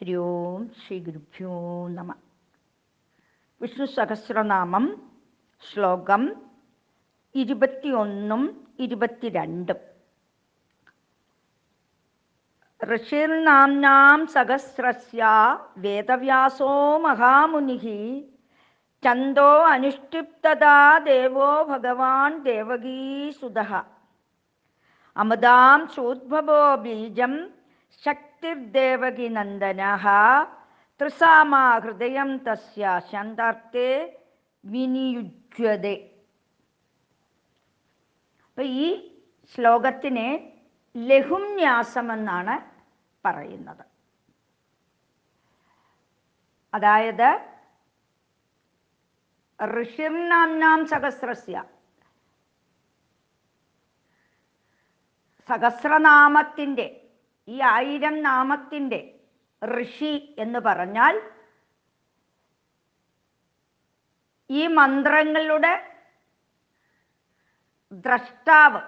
ഹരി ഓം ശ്രീ ഗുരുഭ്യോ നമ വിഷ്ണു സഹസ്രനാമം ശ്ലോകം ഇരുപത്തിയൊന്നും ഇരുപത്തിരണ്ടും। ഋഷിർനാംനാം സഹസ്രസ്യ വേദവ്യാസോ മഹാമുനിഃ ചന്ദോ അനുഷ്ഠിപ്തതാ ദേവോ ഭഗവാൻ ദേവകീസുതഃ അമൃതാം ചോദ്ഭവോ ബീജം ശക്തിർദേവകി നന്ദന. തൃസാമാ ഹൃദയം തസ്യ ശാന്താർത്ഥേ വിനിയുജ്യതേ അപ്പൊ ഈ ശ്ലോകത്തിനെ ലഘുന്യാസമെന്നാണ് പറയുന്നത്. അതായത് ഋഷിർനാംനാം സഹസ്രസ്യ. സഹസ്രനാമത്തിന്റെ ഈ ആയിരം നാമത്തിന്റെ ഋഷി എന്ന് പറഞ്ഞാൽ ഈ മന്ത്രങ്ങളുടെ ദ്രഷ്ടാവ്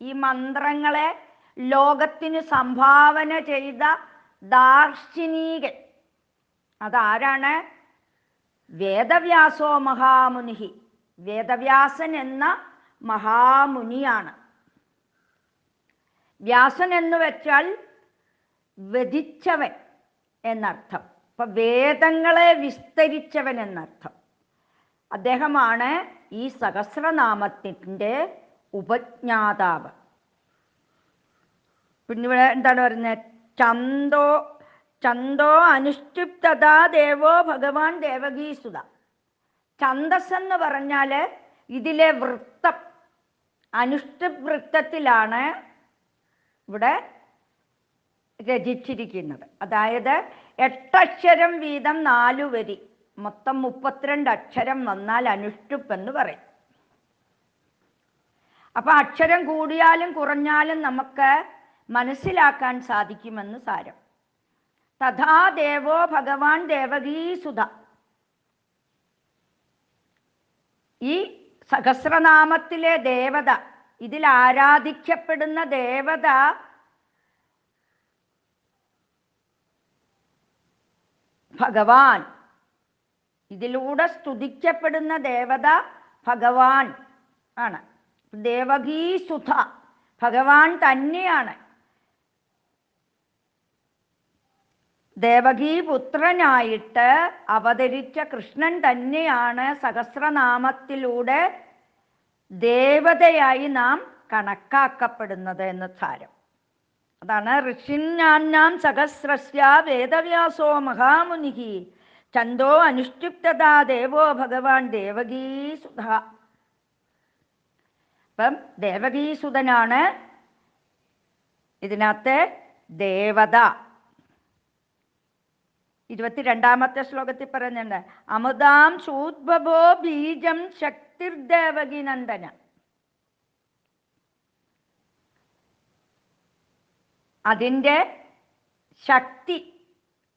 ഈ മന്ത്രങ്ങളെ ലോകത്തിന് സംഭാവന ചെയ്ത ദാർശനികൻ. അതാരാണ്? വേദവ്യാസോ മഹാമുനിഹി. വേദവ്യാസൻ എന്ന മഹാമുനിയാണ്. വ്യാസൻ എന്ന് വെച്ചാൽ വധിച്ചവൻ എന്നർത്ഥം. അപ്പൊ വേദങ്ങളെ വിസ്തരിച്ചവൻ എന്നർത്ഥം. അദ്ദേഹമാണ് ഈ സഹസ്രനാമത്തിന്റെ ഉപജ്ഞാതാവ്. പിന്നെവിടെ എന്താണ് പറയുന്നത്? ചന്തോ ചന്തോ അനുഷ്ഠിപ്തതാ ദേവോ ഭഗവാൻ ദേവകീസുത. ഛന്തസ് എന്ന് പറഞ്ഞാൽ ഇതിലെ വൃത്തം അനുഷ്ഠിപ് വൃത്തത്തിലാണ് ഇവിടെ രചിച്ചിരിക്കുന്നത്. അതായത് എട്ടക്ഷരം വീതം നാലു വരി. മൊത്തം മുപ്പത്തിരണ്ട് അക്ഷരം വന്നാൽ അനുഷ്ടുപ്പ് എന്ന് പറയും. അപ്പൊ അക്ഷരം കൂടിയാലും കുറഞ്ഞാലും നമുക്ക് മനസ്സിലാക്കാൻ സാധിക്കുമെന്ന് സാരം. തഥാ ദേവോ ഭഗവാൻ ദേവകീസുധ ഈ സഹസ്രനാമത്തിലെ ദേവത ഇതിൽ ആരാധിക്കപ്പെടുന്ന ദേവത ഭഗവാൻ. ഇതിലൂടെ സ്തുതിക്കപ്പെടുന്ന ദേവത ഭഗവാൻ ആണ്. ദേവകീസുധ ഭഗവാൻ തന്നെയാണ്. ദേവകീപുത്രനായിട്ട് അവതരിച്ച കൃഷ്ണൻ തന്നെയാണ് സഹസ്രനാമത്തിലൂടെ ദേവതയായി നാം കണക്കാക്കപ്പെടുന്നത് എന്ന് സാരം. അതാണ് ഋഷിഞ്ഞാന്നാം സഹസ്രസ്യ വേദവ്യാസോ മഹാമുനി ചന്തോ അനുഷ്ഠിപ്തതാ ദേവോ ഭഗവാൻ ദേവകീസുധ. അപ്പം ദേവകീസുതനാണ് ഇതിനകത്ത് ദേവത. ഇരുപത്തിരണ്ടാമത്തെ ശ്ലോകത്തിൽ പറയുന്നുണ്ട് അമുദാം ശൂദ്ഭവോ ബീജം ശക്തിർദേവകി നന്ദന. അതിന്റെ ശക്തി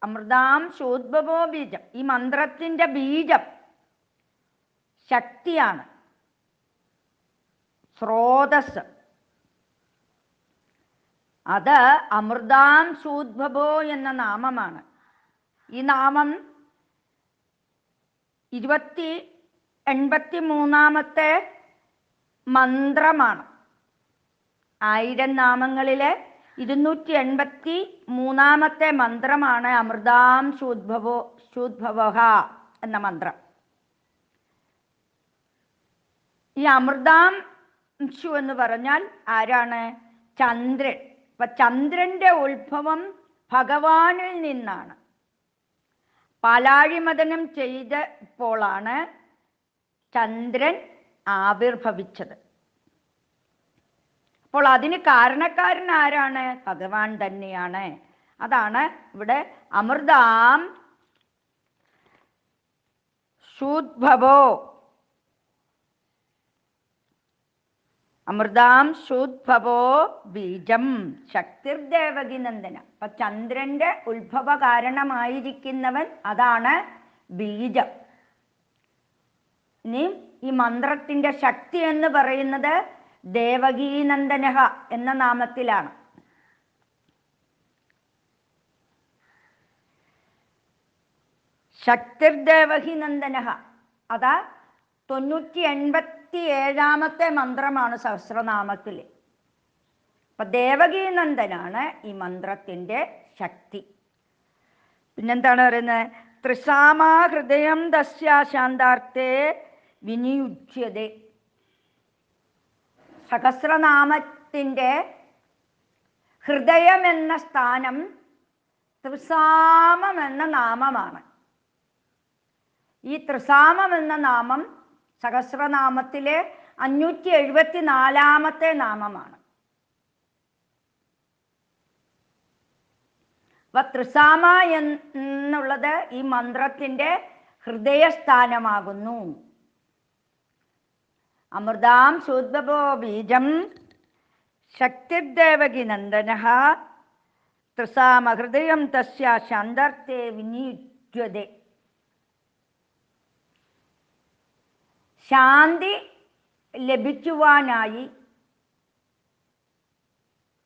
അമൃതാം ശോദ്ഭവോ ബീജം ഈ മന്ത്രത്തിന്റെ ബീജം ശക്തിയാണ്. സ്രോതസ് അത് അമൃതാം ശൂദ്ഭവോ എന്ന നാമമാണ്. ഈ നാമം ഇരുപത്തി എൺപത്തി മൂന്നാമത്തെ മന്ത്രമാണ്. ആയിരം നാമങ്ങളിലെ ഇരുന്നൂറ്റി എൺപത്തി മൂന്നാമത്തെ മന്ത്രമാണ് അമൃതാം ശൂദ്ഭവോ ശൂദ്ഭവ എന്ന മന്ത്രം. ഈ അമൃതാം ശു എന്ന് പറഞ്ഞാൽ ആരാണ്? ചന്ദ്രൻ. അപ്പൊ ചന്ദ്രന്റെ ഉത്ഭവം ഭഗവാനിൽ നിന്നാണ്. പാലാഴിമതനം ചെയ്തപ്പോളാണ് ചന്ദ്രൻ ആവിർഭവിച്ചത്. അപ്പോൾ അതിന് കാരണക്കാരൻ ആരാണ് ഭഗവാൻ തന്നെയാണ്. അതാണ് ഇവിടെ അമൃതാം ശൂദ്ഭവോ അമൃതാം ശൂദ്ഭവോ ബീജം ശക്തിർദേവകി നന്ദന. അപ്പൊ ചന്ദ്രന്റെ ഉത്ഭവ കാരണമായിരിക്കുന്നവൻ അതാണ് ബീജം. ഇനി ഈ മന്ത്രത്തിന്റെ ശക്തി എന്ന് പറയുന്നത് ദേവകീനന്ദനഹ എന്ന നാമത്തിലാണ്. ശക്തിർദേവഹി നന്ദനഹ അതാ തൊണ്ണൂറ്റി എൺപത്തി ഏഴാമത്തെ മന്ത്രമാണ് സഹസ്രനാമത്തിൽ അപ്പൊ ദേവകീനന്ദനാണ് ഈ മന്ത്രത്തിന്റെ ശക്തി. പിന്നെന്താണ് പറയുന്നത് ത്രിസാമാ ഹൃദയം ദസ്യ ശാന്താർത്ഥേ വിനിയുജ്യതേ. സഹസ്രനാമത്തിന്റെ ഹൃദയം എന്ന സ്ഥാനം ത്രിസാമം എന്ന നാമമാണ്. ഈ ത്രിസാമം എന്ന നാമം സഹസ്രനാമത്തിലെ അഞ്ഞൂറ്റി എഴുപത്തി നാലാമത്തെ നാമമാണ്. അപ്പൊ ത്രിസാമ എന്നുള്ളത് ഈ മന്ത്രത്തിന്റെ ഹൃദയസ്ഥാനമാകുന്നു. അമൃതാം ശുദ്ധപോ ബീജം ശക്തിദേവകി നന്ദന. ത്രിസാമഹൃദയം തസ്യ ശാന്തർത്ഥേ വിനിയുജ്യതേ ശാന്തി ലഭിക്കുവാനായി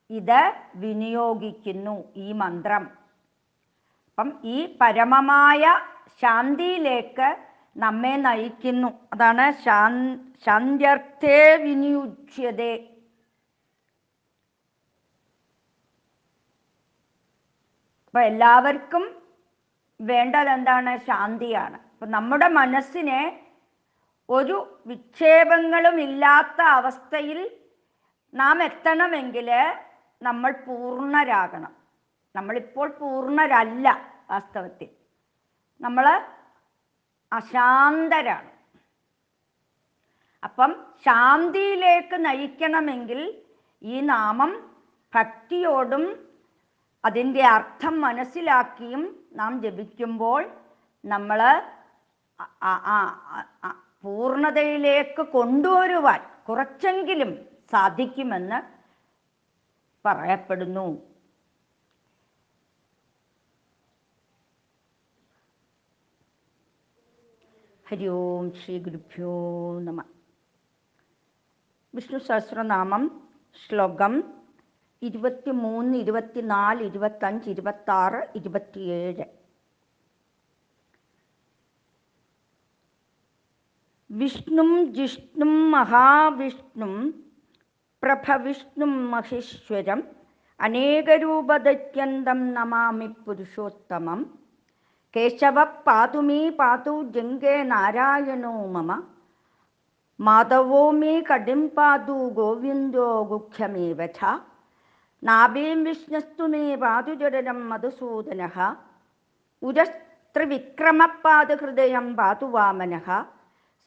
ഇത് വിനിയോഗിക്കുന്നു ഈ മന്ത്രം. അപ്പം ഈ പരമമായ ശാന്തിയിലേക്ക് നമ്മെ നയിക്കുന്നു. അതാണ് ശാന്ത്യർത്ഥേ വിനിയുജ്യതേ. അപ്പൊ എല്ലാവർക്കും വേണ്ടത് എന്താണ്? ശാന്തിയാണ്. അപ്പൊ നമ്മുടെ മനസ്സിനെ ഒരു വിക്ഷേപങ്ങളും ഇല്ലാത്ത അവസ്ഥയിൽ നാം എത്തണമെങ്കിൽ നമ്മൾ പൂർണരാകണം. നമ്മളിപ്പോൾ പൂർണരല്ല വാസ്തവത്തിൽ. നമ്മൾ അശാന്തരാണ്. അപ്പം ശാന്തിയിലേക്ക് നയിക്കണമെങ്കിൽ ഈ നാമം ഭക്തിയോടും അതിന്റെ അർത്ഥം മനസ്സിലാക്കിയും നാം ജപിക്കുമ്പോൾ നമ്മൾ പൂർണതയിലേക്ക് കൊണ്ടുവരുവാൻ കുറച്ചെങ്കിലും സാധിക്കുമെന്ന് പറയപ്പെടുന്നു. ഹരി ഓം ശ്രീ ഗുരുഭ്യോ നമ വിഷ്ണു സഹസ്രനാമം ശ്ലോകം ഇരുപത്തി മൂന്ന് ഇരുപത്തിനാല് ഇരുപത്തഞ്ച് ഇരുപത്താറ് ഇരുപത്തിയേഴ്. വിഷ്ണും ജിഷ്ണും മഹാവിഷ്ണും പ്രഭവിഷ്ണും മഹേശ്വരം അനേകരൂപദത്യന്തം നമാമി പുരുഷോത്തമം കേശവ പാതു മീ പാതു ജംഗേ നാരായണോ മമ. മാധവോ മേ കടിം പാതു ഗോവിന്ദോ ഗുഖ്യമേ ഛ നാഭീം വിഷ്ണസ്തു മേ പാതു ജടനം മധുസൂദന. ഉരസ്ത്രിവിക്രമപാദഹൃദയം പാതു വാമന.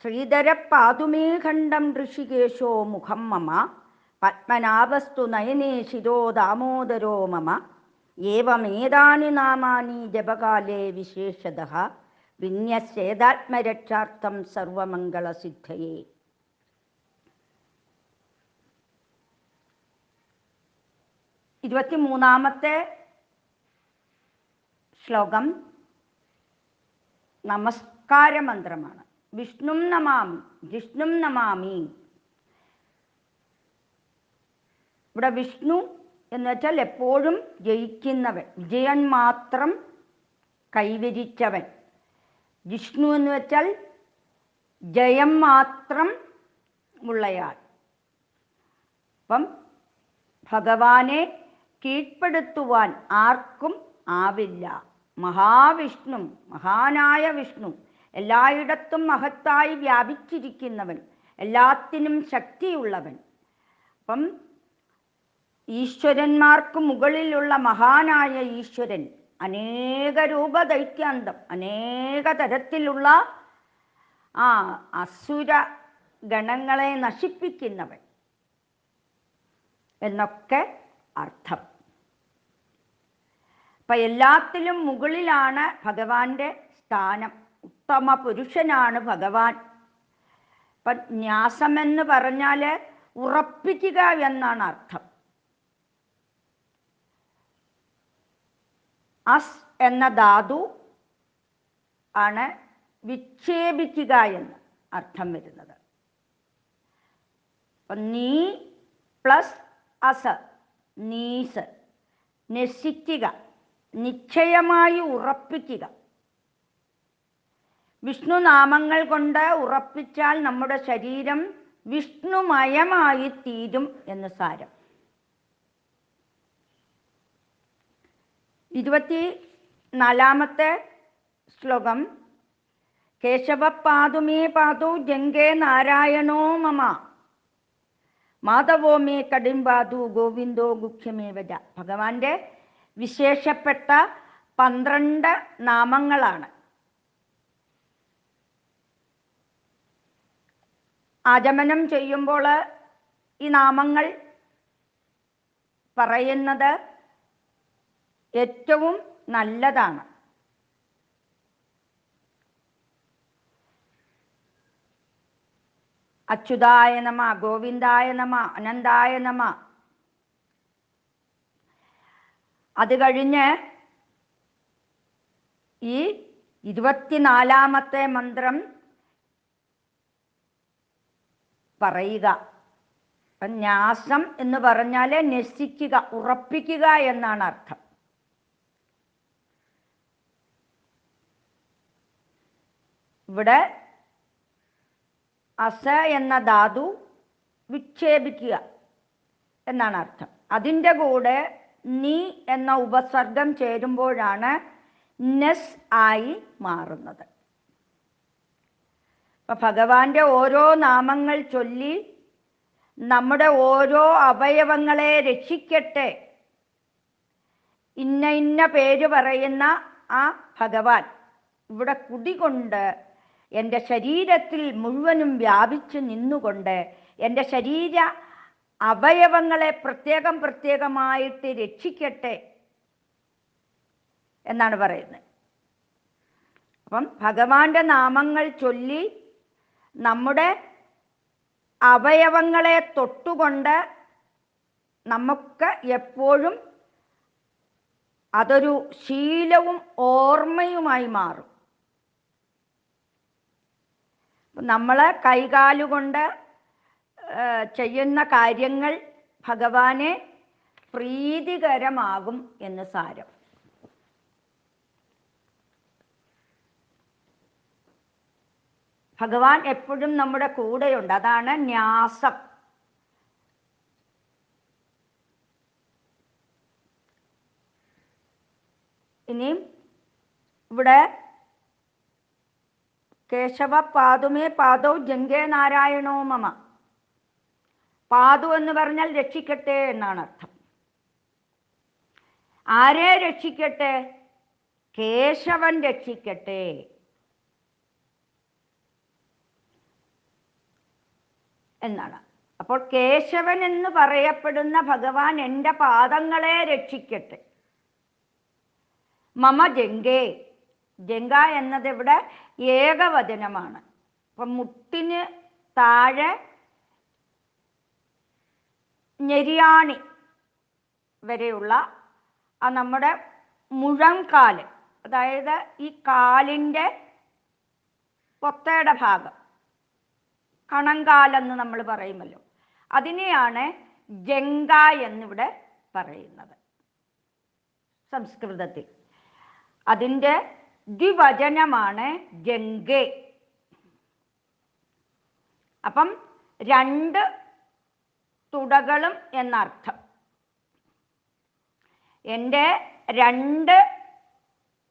ശ്രീധര പാതു മേ ഖണ്ഡം ഋഷികേശോ മുഖം മമ. പത്മനാഭസ്തു നയനേ ശിരോ ദാമോദരോ മമ. ഏവമേതാനി നാമാനി ജപകാലേ വിശേഷത വിന്യസ്യേതാത്മരക്ഷാർത്ഥം സർവമംഗളസിദ്ധയേ. ഇരുപത്തിമൂന്നാമത്തെ ശ്ലോകം നമസ്കാര മന്ത്രമാണ് വിഷ്ണും നമാമി ജിഷ്ണും നമാമി. ഇവിടെ വിഷ്ണു എന്ന് വെച്ചാൽ എപ്പോഴും ജയിക്കുന്നവൻ വിജയൻ മാത്രം കൈവരിച്ചവൻ. ജിഷ്ണു എന്ന് വെച്ചാൽ ജയം മാത്രം ഉള്ളയാൾ. അപ്പം ഭഗവാനെ കീഴ്പ്പെടുത്തുവാൻ ആർക്കും ആവില്ല. മഹാവിഷ്ണു മഹാനായ വിഷ്ണു എല്ലായിടത്തും മഹത്തായി വ്യാപിച്ചിരിക്കുന്നവൻ എല്ലാത്തിനും ശക്തിയുള്ളവൻ. അപ്പം ഈശ്വരന്മാർക്ക് മുകളിലുള്ള മഹാനായ ഈശ്വരൻ അനേക രൂപ ദൈത്യാന്തം അനേക തരത്തിലുള്ള ആ അസുര ഗണങ്ങളെ നശിപ്പിക്കുന്നവൻ എന്നൊക്കെ അർത്ഥം. അപ്പൊ എല്ലാത്തിലും മുകളിലാണ് ഭഗവാന്റെ സ്ഥാനം. ഉത്തമ പുരുഷനാണ് ഭഗവാൻ. അപ്പൊ ന്യാസമെന്ന് പറഞ്ഞാൽ ഉറപ്പിക്കുക എന്നാണ് അർത്ഥം. അസ് എന്ന ധാതു ആണ് വിക്ഷേപിക്കുക എന്ന് അർത്ഥം വരുന്നത്. നീ പ്ലസ് അസ് നീസ് നശിക്കുക നിശ്ചയമായി ഉറപ്പിക്കുക. വിഷ്ണു നാമങ്ങൾ കൊണ്ട് ഉറപ്പിച്ചാൽ നമ്മുടെ ശരീരം വിഷ്ണുമയമായി തീരും എന്ന് സാരം. ഇരുപത്തി നാലാമത്തെ ശ്ലോകം. കേശവ പാതുമേ പാതു ജംഗേ നാരായണോ മമ. മാധവോ മേ കടുംപാതു ഗോവിന്ദോ ഗുഖ്യമേവജ ഭഗവാന്റെ വിശേഷപ്പെട്ട പന്ത്രണ്ട് നാമങ്ങളാണ്. ആചമനം ചെയ്യുമ്പോൾ ഈ നാമങ്ങൾ പറയുന്നത് ഏറ്റവും നല്ലതാണ്. അച്യുതായ നമ ഗോവിന്ദായ നമ അനന്തായ നമ. അത് കഴിഞ്ഞ് ഈ ഇരുപത്തിനാലാമത്തെ മന്ത്രം പറയുക. ന്യാസം എന്ന് പറഞ്ഞാൽ നശിക്കുക ഉറപ്പിക്കുക എന്നാണ് അർത്ഥം. ഇവിടെ അസ എന്ന ധാതു വിക്ഷേപിക്കുക എന്നാണ് അർത്ഥം. അതിന്റെ കൂടെ നീ എന്ന ഉപസർഗം ചേരുമ്പോഴാണ് നെസ് ആയി മാറുന്നത്. അപ്പൊ ഭഗവാന്റെ ഓരോ നാമങ്ങൾ ചൊല്ലി നമ്മുടെ ഓരോ അവയവങ്ങളെ രക്ഷിക്കട്ടെ ഇന്ന ഇന്ന പേര് പറയുന്ന ആ ഭഗവാൻ ഇവിടെ കുടികൊണ്ട് എന്റെ ശരീരത്തിൽ മുഴുവനും വ്യാപിച്ചു നിന്നുകൊണ്ട് എന്റെ ശരീര അവയവങ്ങളെ പ്രത്യേകം പ്രത്യേകമായിട്ട് രക്ഷിക്കട്ടെ എന്നാണ് പറയുന്നത്. അപ്പം ഭഗവാന്റെ നാമങ്ങൾ ചൊല്ലി നമ്മുടെ അവയവങ്ങളെ തൊട്ടുകൊണ്ട് നമുക്ക് എപ്പോഴും അതൊരു ശീലവും ഓർമ്മയുമായി മാറും. നമ്മൾ കൈകാലുകൊണ്ട് ചെയ്യുന്ന കാര്യങ്ങൾ ഭഗവാനെ പ്രീതികരമാകും എന്ന് സാരം. ഭഗവാൻ എപ്പോഴും നമ്മുടെ കൂടെയുണ്ട്. അതാണ് ന്യാസം. ഇനിയും ഇവിടെ കേശവ പാതുമേ പാദോ ജംഗേ നാരായണോ മമ. പാതു എന്ന് പറഞ്ഞാൽ രക്ഷിക്കട്ടെ എന്നാണ് അർത്ഥം. ആരെ രക്ഷിക്കട്ടെ? കേശവൻ രക്ഷിക്കട്ടെ. എന്നാണ്. അപ്പോൾ കേശവൻ എന്ന് പറയപ്പെടുന്ന ഭഗവാൻ എന്റെ പാദങ്ങളെ രക്ഷിക്കട്ടെ. മമ ജംഗേ. ജംഗ എന്നത് ഇവിടെ ഏകവചനമാണ്. അപ്പം മുട്ടിന് താഴെ ഞെരിയാണി വരെയുള്ള ആ നമ്മുടെ മുഴങ്കാൽ അതായത് ഈ കാലിന്റെ പൊത്തയുടെ ഭാഗം കണങ്കാലെന്ന് നമ്മൾ പറയുമല്ലോ. അതിനെയാണ് ജങ്ക എന്നിവിടെ പറയുന്നത്. സംസ്കൃതത്തിൽ. അതിന്റെ ദ്വിവചനമാണ് ജംഗേ. അപ്പം രണ്ട് തുടകളും എന്നർത്ഥം. എന്റെ രണ്ട്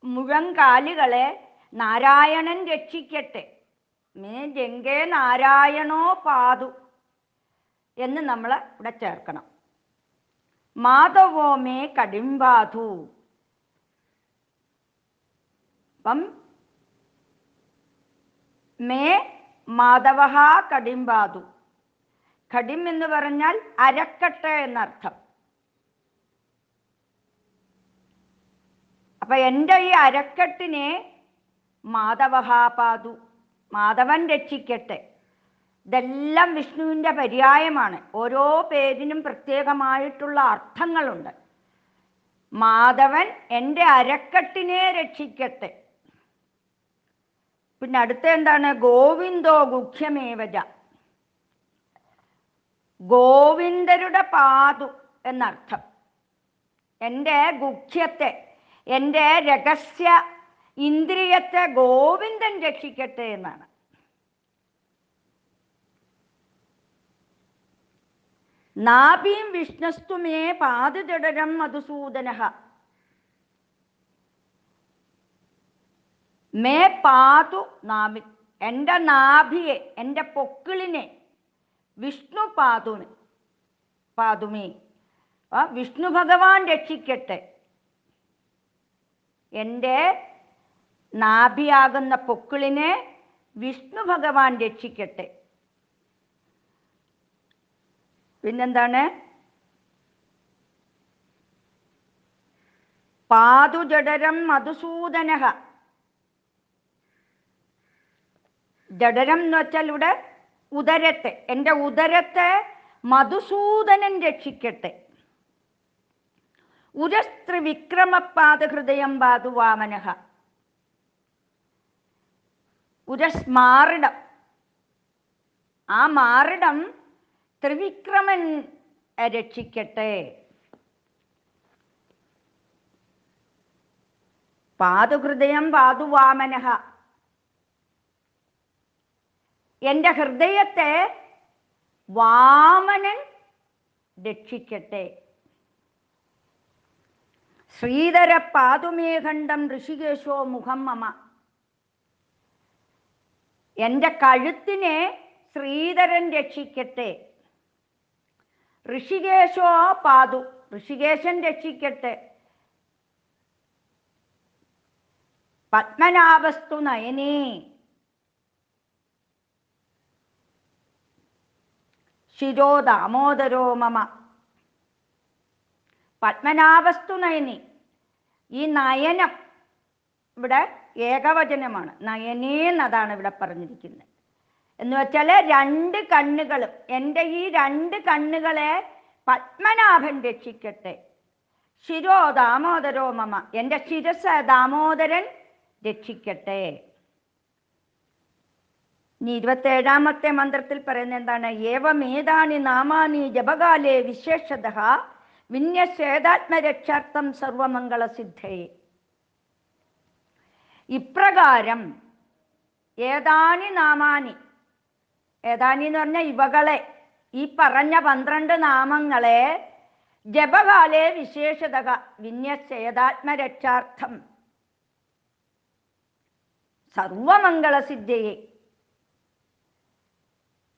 മുഴങ്കാലുകളെ നാരായണൻ രക്ഷിക്കട്ടെ. മേ ജംഗേ നാരായണോ പാതു എന്ന് നമ്മൾ ഇവിടെ ചേർക്കണം. മാധവോ മേ കടിംബാധു. അപ്പം മേ മാധവ കടിമ്പാതു കടിം എന്ന് പറഞ്ഞാൽ അരക്കട്ട എന്നർത്ഥം. അപ്പൊ എന്റെ ഈ അരക്കെട്ടിനെ മാധവഹാപാതു മാധവൻ രക്ഷിക്കട്ടെ. ഇതെല്ലാം വിഷ്ണുവിന്റെ പര്യായമാണ്. ഓരോ പേരിനും പ്രത്യേകമായിട്ടുള്ള അർത്ഥങ്ങളുണ്ട്. മാധവൻ എന്റെ അരക്കെട്ടിനെ രക്ഷിക്കട്ടെ. പിന്നെ അടുത്ത എന്താണ്? ഗോവിന്ദോ ഗുഖ്യമേവജ ഗോവിന്ദരുടെ പാതു എന്നർത്ഥം. എന്റെ ഗുഖ്യത്തെ എന്റെ രഹസ്യ ഇന്ദ്രിയത്തെ ഗോവിന്ദൻ രക്ഷിക്കട്ടെ എന്നാണ്. നാഭീം വിഷ്ണസ്തുമേ പാതിജടരം മധുസൂദന. മേ പാതു നാഭി എന്റെ നാഭിയെ എന്റെ പൊക്കിളിനെ വിഷ്ണു പാതുന് പാതുമേ. ആ വിഷ്ണു ഭഗവാൻ രക്ഷിക്കട്ടെ. എന്റെ നാഭിയാകുന്ന പൊക്കിളിനെ വിഷ്ണു ഭഗവാൻ രക്ഷിക്കട്ടെ. പിന്നെന്താണ്? പാതുജടരം മധുസൂദനഹ. ജഡരം എന്ന് വെച്ചാൽ ഇവിടെ ഉദരത്തെ എന്റെ ഉദരത്തെ മധുസൂദനൻ രക്ഷിക്കട്ടെ. ഉരസ്ത്രി വിക്രമപാദ ഹൃദയം പാതു വാമനഹ. ഉരസ് മാറിടം ആ മാറിടം ത്രിവിക്രമൻ രക്ഷിക്കട്ടെ. പാതുഹൃദയം പാതുവാമനഹ എന്റെ ഹൃദയത്തെ വാമനൻ രക്ഷിക്കട്ടെ. ശ്രീധര പാതുമേഖണ്ഡം ഋഷികേശോ മുഖം മമ. എന്റെ കഴുത്തിനെ ശ്രീധരൻ രക്ഷിക്കട്ടെ. ഋഷികേശോ പാതു ഋഷികേശൻ രക്ഷിക്കട്ടെ. പത്മനാഭസ്തു നയനേ. ശിരോ ദാമോദരോ മമ. പത്മനാഭസ്തു നയനി. ഈ നയനം ഇവിടെ ഏകവചനമാണ്. നയനേ എന്നതാണ് ഇവിടെ പറഞ്ഞിരിക്കുന്നത്. എന്ന് വെച്ചാൽ രണ്ട് കണ്ണുകളും എന്റെ ഈ രണ്ട് കണ്ണുകളെ പത്മനാഭൻ രക്ഷിക്കട്ടെ. ശിരോ ദാമോദരോ മമ. എന്റെ ശിരസ് ദാമോദരൻ രക്ഷിക്കട്ടെ. ഇനി ഇരുപത്തി ഏഴാമത്തെ മന്ത്രത്തിൽ പറയുന്ന എന്താണ്? ഏവമേതാനി നാമാനി ജപകാലേ വിശേഷത വിന്യസേതാത്മരക്ഷാർത്ഥം സർവമംഗളസിദ്ധയെ ഇപ്രകാരം ഏതാനി നാമാനി? ഏതാനി എന്ന് പറഞ്ഞാൽ ഇവകളെ ഈ പറഞ്ഞ പന്ത്രണ്ട് നാമങ്ങളെ ജപകാലേ വിശേഷത വിന്യസേതാത്മരക്ഷാർത്ഥം സർവമംഗളസിദ്ധയെ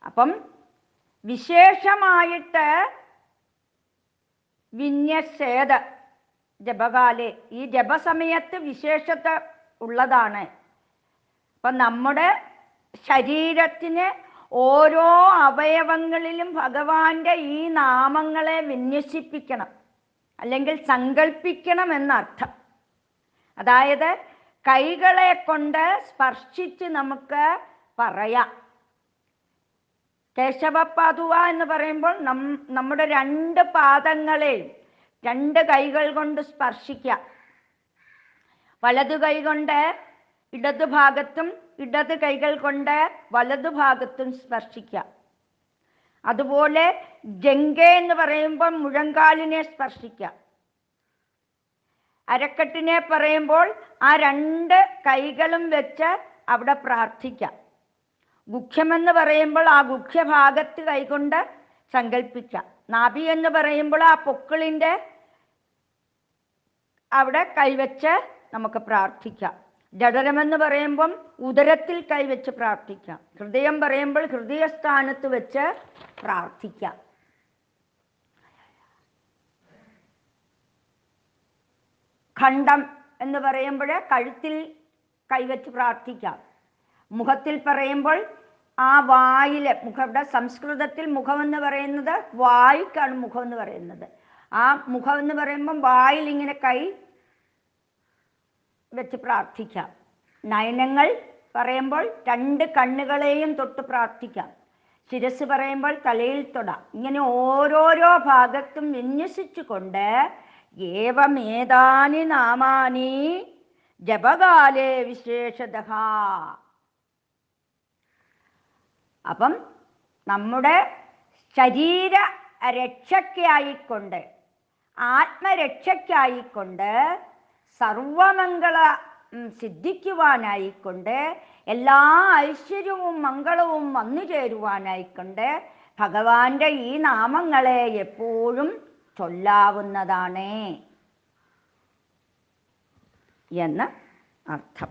അപ്പം വിശേഷമായിട്ട് വിന്യസേത ജപകാലെ. ഈ ജപസമയത്ത് വിശേഷത ഉള്ളതാണ്. അപ്പം നമ്മുടെ ശരീരത്തിന് ഓരോ അവയവങ്ങളിലും ഭഗവാന്റെ ഈ നാമങ്ങളെ വിന്യസിപ്പിക്കണം. അല്ലെങ്കിൽ സങ്കല്പിക്കണം എന്നർത്ഥം. അതായത് കൈകളെ കൊണ്ട് സ്പർശിച്ച് നമുക്ക് പറയാം. കേശവപാതുവ എന്ന് പറയുമ്പോൾ നം നമ്മുടെ രണ്ട് പാദങ്ങളെയും രണ്ട് കൈകൾ കൊണ്ട് സ്പർശിക്കുക. വലതു കൈ കൊണ്ട് ഇടതു ഭാഗത്തും ഇടത് കൈകൾ കൊണ്ട് വലതു ഭാഗത്തും സ്പർശിക്കാം അതുപോലെ ജങ്ക എന്ന് പറയുമ്പോൾ മുഴങ്കാലിനെ സ്പർശിക്കാം അരക്കെട്ടിനെ പറയുമ്പോൾ ആ രണ്ട് കൈകളും വെച്ച് അവിടെ പ്രാർത്ഥിക്കാം ഗുഖ്യമെന്ന് പറയുമ്പോൾ ആ ഗുഖ്യഭാഗത്ത് കൈകൊണ്ട് സങ്കല്പിക്കാം നാഭി എന്ന് പറയുമ്പോൾ ആ പൊക്കിളിന്റെ അവിടെ കൈവച്ച് നമുക്ക് പ്രാർത്ഥിക്കാം. ജഡരമെന്ന് പറയുമ്പം ഉദരത്തിൽ കൈവച്ച് പ്രാർത്ഥിക്കാം. ഹൃദയം പറയുമ്പോൾ ഹൃദയസ്ഥാനത്ത് വെച്ച് പ്രാർത്ഥിക്കാം. ഖണ്ഡം എന്ന് പറയുമ്പോൾ കഴുത്തിൽ കൈവച്ച് പ്രാർത്ഥിക്കാം. മുഖത്തിൽ പറയുമ്പോൾ ആ വായിൽ മുഖം ഇവിടെ സംസ്കൃതത്തിൽ മുഖം എന്ന് പറയുന്നത് വായിക്കാണ് മുഖം എന്ന് പറയുന്നത്. ആ മുഖം എന്ന് പറയുമ്പം വായിൽ ഇങ്ങനെ കൈ വെച്ച് പ്രാർത്ഥിക്കാം. നയനങ്ങൾ പറയുമ്പോൾ രണ്ട് കണ്ണുകളെയും തൊട്ട് പ്രാർത്ഥിക്കാം. ശിരസ് പറയുമ്പോൾ തലയിൽ തൊടാം. ഇങ്ങനെ ഓരോരോ ഭാഗത്തും വിന്യസിച്ചുകൊണ്ട് ഏവമേതാനി നാമാനി ജപകാലേ വിശേഷത അപ്പം നമ്മുടെ ശരീര രക്ഷയ്ക്കായിക്കൊണ്ട് ആത്മരക്ഷയ്ക്കായിക്കൊണ്ട് സർവമംഗള സിദ്ധിക്കുവാനായിക്കൊണ്ട് എല്ലാ ഐശ്വര്യവും മംഗളവും വന്നു ചേരുവാനായിക്കൊണ്ട് ഭഗവാന്റെ ഈ നാമങ്ങളെ എപ്പോഴും ചൊല്ലാവുന്നതാണ് എന്ന് അർത്ഥം.